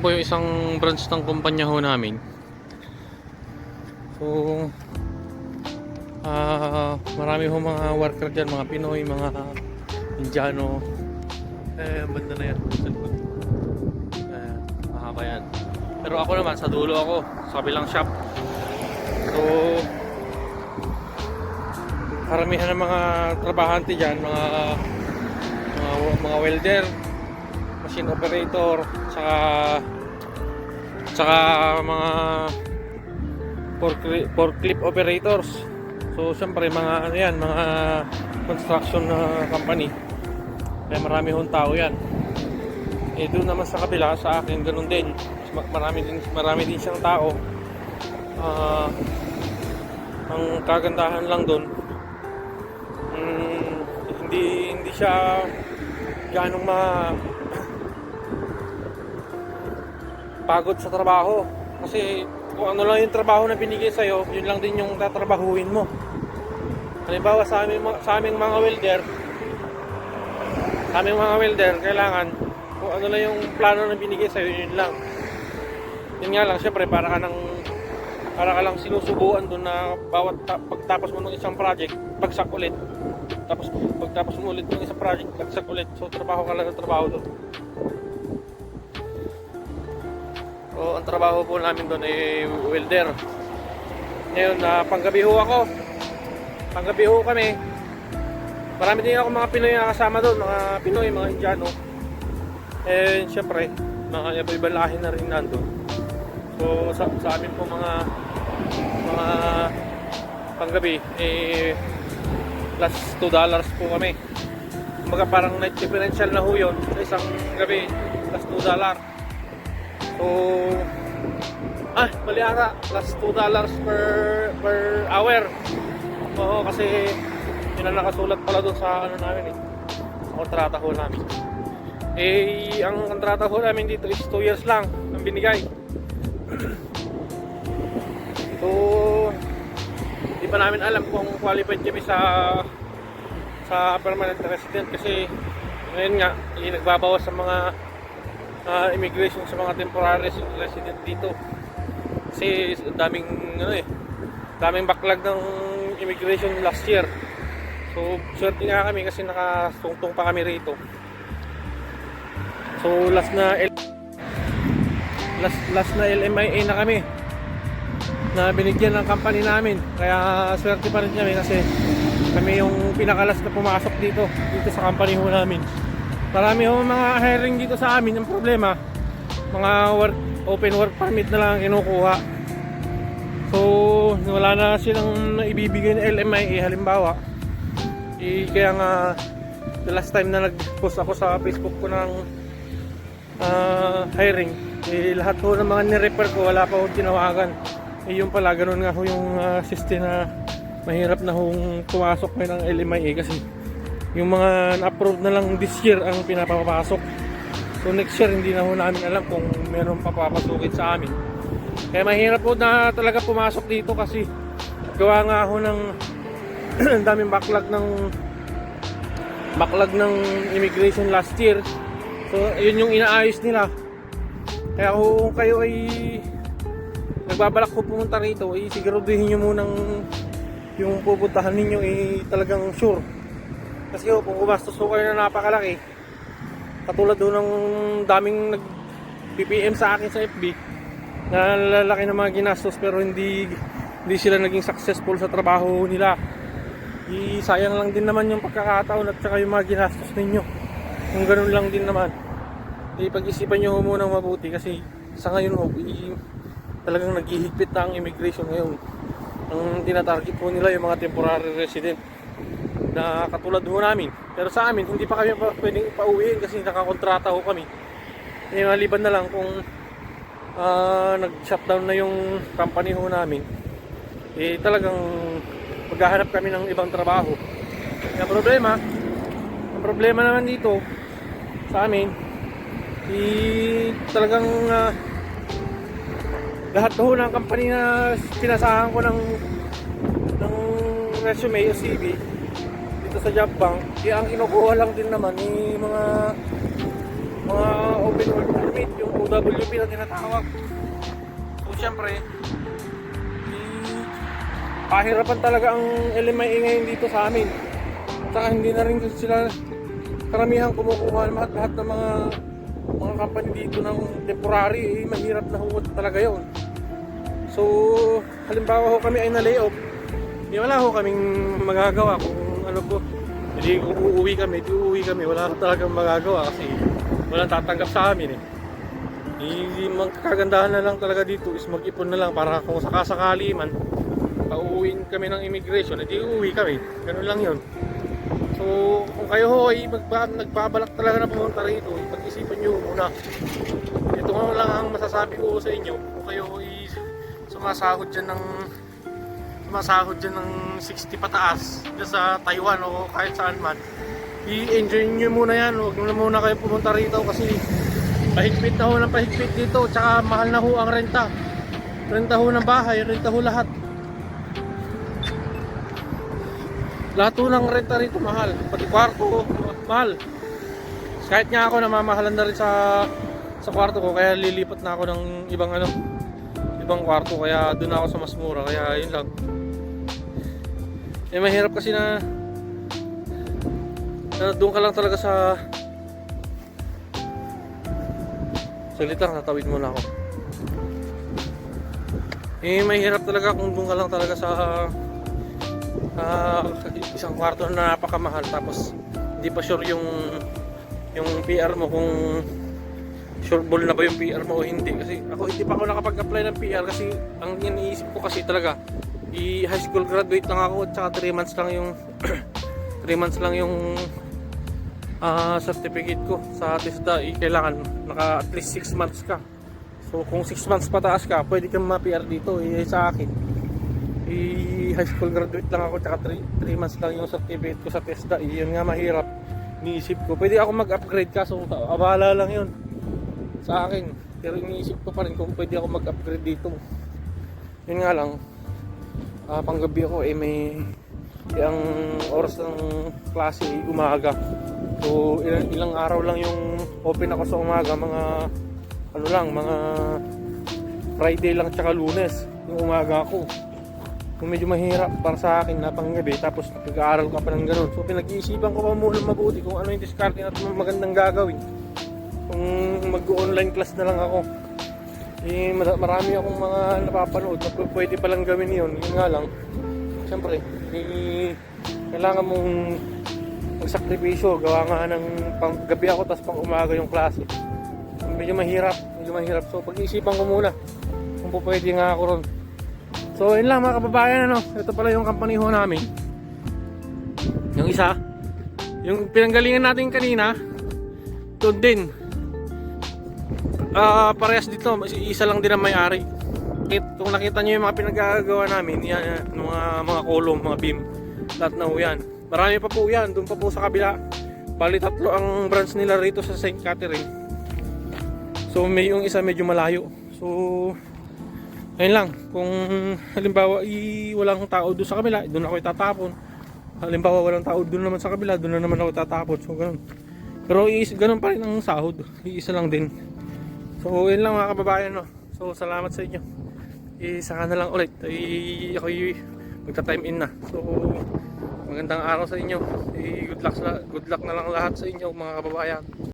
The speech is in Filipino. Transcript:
po yung isang branch ng kumpanya ho namin. So, ah marami ho mga worker dyan, mga Pinoy, mga Indiano. Eh, banda na yan. Eh, mahaba yan. Pero ako naman, sa dulo ako, sa kabilang shop. So, karamihan ng mga trabahante dyan, mga mga, mga welder, machine operator, saka saka mga forklift, operators. So, siyempre, mga ano yan, mga construction na company. Kaya marami hong tao yan. Eh, doon naman sa kabila, sa akin, ganun din. Ma- Marami din, marami din siyang tao. Ah, ang kagandahan lang doon, mm, hindi hindi siya ganong ma pagod sa trabaho. Kasi kung ano lang yung trabaho na binigay sa'yo, yun lang din yung tatrabahuin mo. Halimbawa sa aming, sa aming mga welder, sa aming mga welder, kailangan kung ano lang yung plano na binigay sa'yo, yun lang. Yun nga lang, syempre, para ka nang para ka lang sinusubuan doon na bawat ta- pagtapos mo ng isang project, bagsak ulit. Tapos pagtapos mo ulit ng isang project, bagsak ulit. So trabaho ka lang ng trabaho doon. So ang trabaho po namin doon ay welder. Ngayon, na panggabi ho ako. Panggabi ho kami. Marami din ako mga Pinoy na kasama doon, mga Pinoy, mga Indiano. Eh, syempre, mga iba-ibang lahi na rin nandun. So sa, sa amin po mga mga panggabi eh plus 2 dollars po kami. Kumbaga parang night differential na ho yun sa isang gabi plus 2 dollar. So ah, mali ata plus 2 dollars per per hour. Oo, kasi yun ang nakasulat pala doon sa ano namin eh. Kontrata ho namin. Eh, ang kontrata ho namin dito is 2 years lang ang binigay. So, di pa namin alam kung qualified kami sa sa permanent resident kasi ngayon nga, nagbabawas sa mga ah, immigration sa mga temporary resi- resident dito. Kasi daming ano eh, daming backlog ng immigration last year. So, swerte nga kami kasi nakasungtong pa kami rito. So, last na L- last, last na LMIA na kami na binigyan ng company namin kaya swerte pa rin kami kasi kami yung pinakalas na pumasok dito dito sa company ho namin marami ho mga hiring dito sa amin ang problema mga work, open work permit na lang ang kinukuha. So wala na silang ibibigay na LMIA halimbawa eh, kaya nga the last time na nag-post ako sa Facebook ko ng ah, hiring eh, lahat po ng mga nirefer ko wala pa ho tinawagan. Eh yung pala ganun nga ho yung ah, system na mahirap na hong pumasok ngayon ng LMIA kasi yung mga na-approve na lang this year ang pinapapasok. So next year hindi na ho namin alam kung meron pa papasukin sa amin. Kaya mahirap po na talaga pumasok dito kasi gawa nga ho ng daming backlog ng backlog ng immigration last year. So yun yung inaayos nila. Kaya kung kayo ay nagbabalak ko pumunta rito, ay siguraduhin nyo munang yung pupuntahan ninyo ay talagang sure. Kasi oh, kung gumastos ko kayo na napakalaki, katulad doon ng daming nag PPM sa akin sa FB, na lalaki ng mga ginastos pero hindi hindi sila naging successful sa trabaho nila. I, sayang lang din naman yung pagkakataon at saka yung mga ginastos ninyo. Kung ganun lang din naman. Ipag-isipan nyo muna mabuti kasi sa ngayon oh, i- talagang naghihigpit na ang immigration ngayon. Ang tinatarget po nila yung mga temporary resident na katulad ho namin. Pero sa amin, hindi pa kami pa pwedeng pauwiin kasi nakakontrata ho kami. Eh, maliban na lang kung ah, nag-shutdown na yung company ho namin, eh talagang maghahanap kami ng ibang trabaho. Ang problema, ang problema naman dito sa amin, eh, talagang ah, lahat ho ng company na pinasahan ko ng ng resume o CV dito sa job bank, eh, ang kinukuha lang din naman ni mga mga open work permit, yung OWP na tinatawag. So syempre, eh, pahirapan talaga ang LMIA ngayon dito sa amin. Saka hindi na rin sila karamihan kumukuha lahat, lahat ng mga mga company dito ng temporary, eh, mahirap na huwag talaga yon. So, halimbawa ho kami ay na-layoff, di wala ho kaming magagawa kung ano po. Hindi kung uuwi kami, di uuwi kami, wala talagang magagawa kasi wala tatanggap sa amin eh. Hindi magkagandahan na lang talaga dito is mag-ipon na lang para kung sakasakali man pauuwiin kami ng immigration, hindi uuwi kami. Ganun lang yun. So, kung kayo ho ay magba, nagbabalak talaga na pumunta rito, pag-isipan nyo muna. Ito lang ang masasabi ko sa inyo. Kung kayo ay sumasahod dyan ng sumasahod dyan ng 60 pataas dyan sa Taiwan o kahit saan man i-enjoy nyo muna yan. Huwag na muna kayo pumunta rito kasi pahigpit na ho ng pahigpit dito. Tsaka mahal na ho ang renta. Renta ho ng bahay renta ho lahat. Lahat ho ng renta rito mahal. Pati kwarto mahal. Kahit nga ako namamahalan na rin sa sa kwarto ko kaya lilipat na ako ng ibang ano ibang kwarto. Kaya doon ako sa mas mura kaya yun lang eh mahirap kasi na na doon ka lang talaga sa salita natawid muna ako. Eh mahirap talaga kung doon ka lang talaga sa ah, isang kwarto na napakamahal tapos hindi pa sure yung yung PR mo kung sureball na ba yung PR mo o hindi. Kasi ako hindi pa ako nakapag-apply ng PR kasi ang iniisip ko kasi talaga i high school graduate lang ako at saka 3 months lang yung 3 months lang yung ah, certificate ko sa TESDA eh, kailangan naka at least 6 months ka. So kung 6 months pataas ka pwede kang ma-PR dito eh, sa akin. Eh, high school graduate lang ako tsaka 3 months lang yung certificate ko sa TESDA eh, yun nga mahirap. Iniisip ko pwede ako mag-upgrade kaso abala lang yun. Sa akin pero iniisip ko pa rin kung pwede ako mag-upgrade dito. Yun nga lang ah, panggabi ako eh may eh, ang oras ng klase umaga. So ilang, ilang araw lang yung open ako sa umaga mga ano lang mga Friday lang tsaka lunes yung umaga ako. Kung medyo mahirap para sa akin na panggabi tapos nag-aaral ka pa ng ganun. So pinag-iisipan ko pa muna mabuti kung ano yung discarding at magandang gagawin. Kung mag-online class na lang ako eh mara- marami akong mga napapanood. Na pwede palang gawin yun. Yun nga lang. Syempre eh, kailangan mong magsakripisyo. Gawa nga ng pang gabi ako tapos pang umaga yung klase. Medyo mahirap medyo mahirap. So pag-iisipan ko muna kung pwede nga ako ron. So yun lang mga kababayan ano? Ito pala yung company ho namin. Yung isa yung pinanggalingan natin kanina doon din Ah, parehas dito, isa lang din ang may-ari. Kung nakita niyo yung mga pinagagawa namin, yan, yan, yung mga mga kolom, mga beam, lahat na yan. Marami pa po yan, doon pa po sa kabila. Bali tatlo ang branch nila rito sa St. Catherine. So may yung isa medyo malayo. So ayun lang, kung halimbawa i walang tao doon sa kabila, doon ako itatapon. Halimbawa walang tao doon naman sa kabila, doon na naman ako tatapon. So ganun. Pero iis, ganun pa rin ang sahod. Iisa lang din. So, yun lang mga kababayan, no? So, salamat sa inyo. Isa ka na lang ulit. Ay, ako magta-time in na. So, magandang araw sa inyo. Eh, good luck, sa- good luck na lang lahat sa inyo mga kababayan.